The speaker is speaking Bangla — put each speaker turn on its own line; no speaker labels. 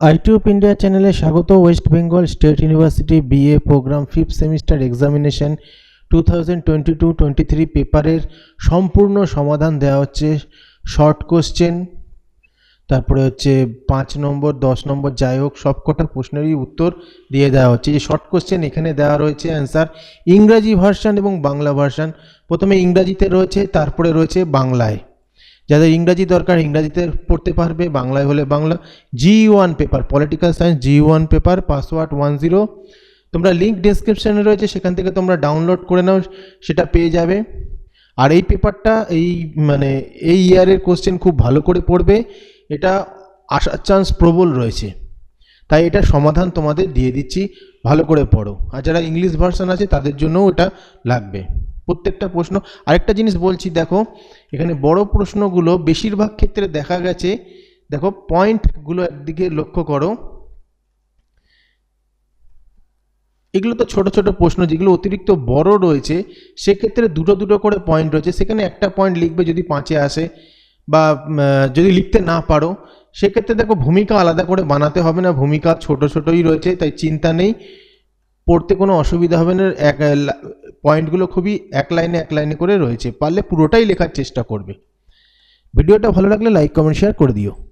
আইটিউব ইন্ডিয়া চ্যানেলে স্বাগত, West Bengal state university BA program fifth semester examination two thousand twenty two twenty three পেপারের সম্পূর্ণ সমাধান দেওয়া হচ্ছে, শর্ট কোশ্চেন, তারপরে হচ্ছে পাঁচ নম্বর, দশ নম্বর, যাই হোক, সব কটা প্রশ্নেরই উত্তর দিয়ে দেওয়া হচ্ছে। যে শর্ট কোশ্চেন এখানে দেওয়া রয়েছে অ্যান্সার, ইংরাজি ভার্সান এবং বাংলা ভার্সান। প্রথমে ইংরাজিতে রয়েছে, তারপরে রয়েছে বাংলায়। যাদের ইংরাজি দরকার ইংরাজিতে পড়তে পারবে, বাংলায় হলে Bangla G one paper political science G one paper password one zero তোমরা লিঙ্ক ডিসক্রিপশানে রয়েছে, সেখান থেকে তোমরা ডাউনলোড করে নাও, সেটা পেয়ে যাবে। আর এই পেপারটা এই মানে এই ইয়ারের কোশ্চেন খুব ভালো করে পড়বে, এটা আসার চান্স প্রবল রয়েছে। তাই এটা সমাধান তোমাদের দিয়ে দিচ্ছি, ভালো করে পড়ো। আর যারা ইংলিশ ভার্সন আছে, তাদের জন্যও এটা লাগবে। প্রত্যেকটা প্রশ্ন। আরেকটা জিনিস বলছি, দেখো, এখানে বড় প্রশ্নগুলো বেশিরভাগ ক্ষেত্রে দেখা গেছে, দেখো, পয়েন্টগুলো একদিকে লক্ষ্য করো। এগুলো তো ছোট ছোট প্রশ্ন, যেগুলো অতিরিক্ত বড় রয়েছে, সেক্ষেত্রে দুটো দুটো করে পয়েন্ট রয়েছে। সেখানে একটা পয়েন্ট লিখবে যদি পাঁচে আসে বা যদি লিখতে না পারো, সেক্ষেত্রে দেখো, ভূমিকা আলাদা করে বানাতে হবে না। ভূমিকা ছোট ছোটই রয়েছে, তাই চিন্তা নেই। পড়তে কোনো অসুবিধা হবে না। এক পয়েন্টগুলো খুবই এক লাইনে এক লাইনে করে রয়েছে। পারলে পুরোটাই লেখার চেষ্টা করবে। ভিডিওটা ভালো লাগলে লাইক কমেন্ট শেয়ার করে দিও।